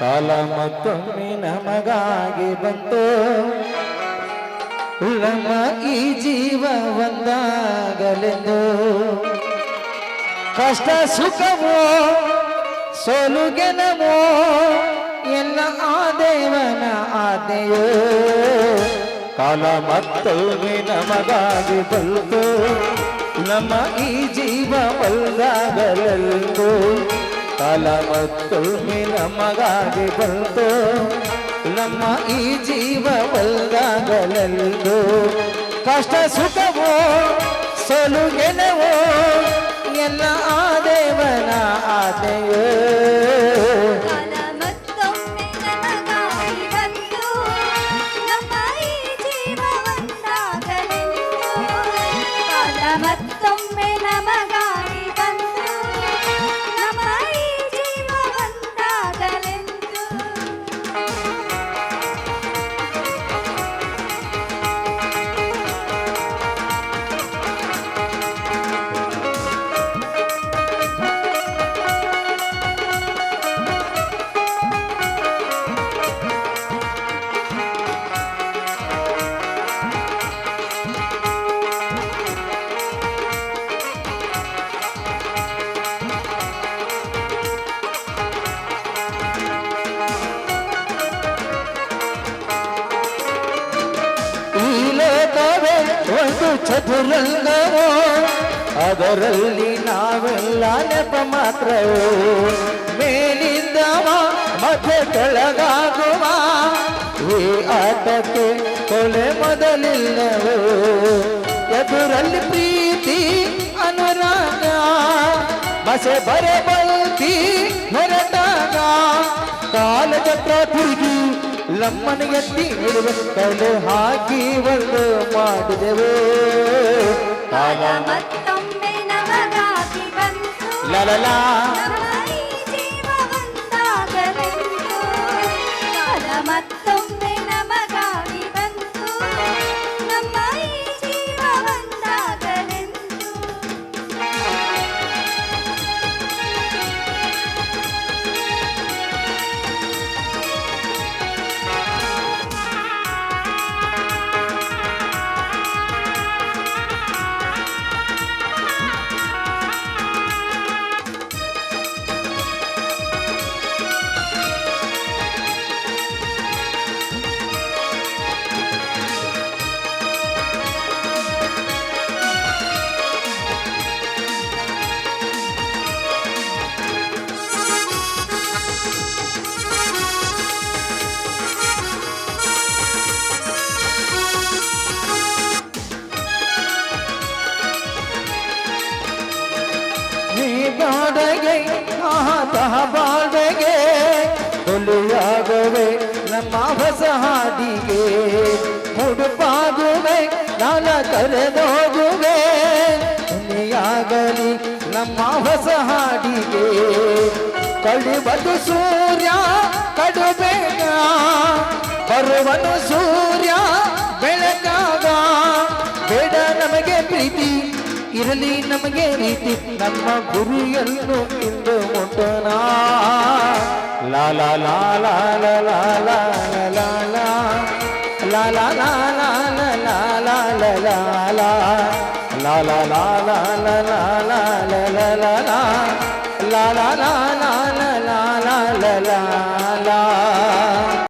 ಕಾಲ ಮತ್ತೊಮ್ಮೆ ನಮಗಾಗಿ ಬಂತು. ನಮ್ಮ ಈ ಜೀವ ಒಂದಾಗಲೆಂದು. ಕಷ್ಟ ಸುಖವೋ ಸೋಲು ಗೆಲವೋ ಎಲ್ಲ ಆ ದೇವನ ಆದೆಯೋ ಕಾಲ ಮತ್ತೊಮ್ಮೆ ನಮಗಾಗಿ ಬಂತು. ನಮ್ಮ ಈ ಜೀವ ಒಂದಾಗಲೆಂದು. ಕಾಲ ಮತ್ತು ನಮಗಾಗಿ ಬಂತು. ನಮ್ಮ ಈ ಜೀವ ಒಂದಾಗಲೆಂದು ಕಷ್ಟ ಸುಖವೋ ಸೋಲು ಗೆಲವೋ ಎಲ್ಲ ಆ ದೇವನ ಆದೆಯೋ ಮತ್ತೊಮ್ಮೆ ನಮಗಾಗಿ ಒಂದು ಚದುರಂಗವೋ ಅದರಲ್ಲಿ ನಾವೆಲ್ಲ ನೆಪ ಮಾತ್ರವೋ? ಮೇಲಿದ್ದವ ಮತ್ತೆ ಕೆಳಗಾಗುವ? ಈ ಆಟಕ್ಕೆ ಕೊಲೆ ಮೊದಲಿಲ್ಲವೋ? ಎದುರಲ್ಲಿ ಪ್ರೀತಿ ಅನುರಾಗ, ಮಸೆ ಬರೆ ಬಲ್ತಿ ಹೊರಟಾಗ, ಕಾಲದ ಚಕ್ರ ತಿರುಗಿ ಲಮ್ಮನ ಎತ್ತಿ ಹಿಡಿದ ಕಲೆ ಹಾಕಿ ಒಂದು ಮಾಡಿದೆವು ಕಾಲ ಮತ್ತೊಮ್ಮೆ ನಮಗಾಗಿ ಬಂತು ಲಲಲಾ ನೀ ಬಾಡಗೆ ಆತಹ ಬಾಡಗೆ. ಕೊಲೆಯಾಗುವೆ ನಮ್ಮ ಹೊಸ ಹಾಡಿಗೆ ಮುಡುಪಾಗುವೆ ನಾಲ ಕರೆದೋಗುವೆ. ನೀಯಾಗಲಿ ನಮ್ಮ ಹೊಸ ಹಾಡಿಗೆ ಕಳಿಬದು ಸೂರ್ಯ, ಕಡುಬೇಗ, ಬರುವನು ಸೂರ್ಯ. ಇರಲಿ ನಮಗೆ ರೀತಿ ನಮ್ಮ ಗುರಿಯನ್ನು ಇಂದು ಮುಟ್ಟೋಣ ಲಾ ಲಾ ಲಾ ಲಾ ಲಾ ಲಾ ಲಾ ಲಾ ಲಾ ಲಾ ಲಾ ಲಾ ಲಾ ಲಾ ಲಾ ಲಾ ಲಾ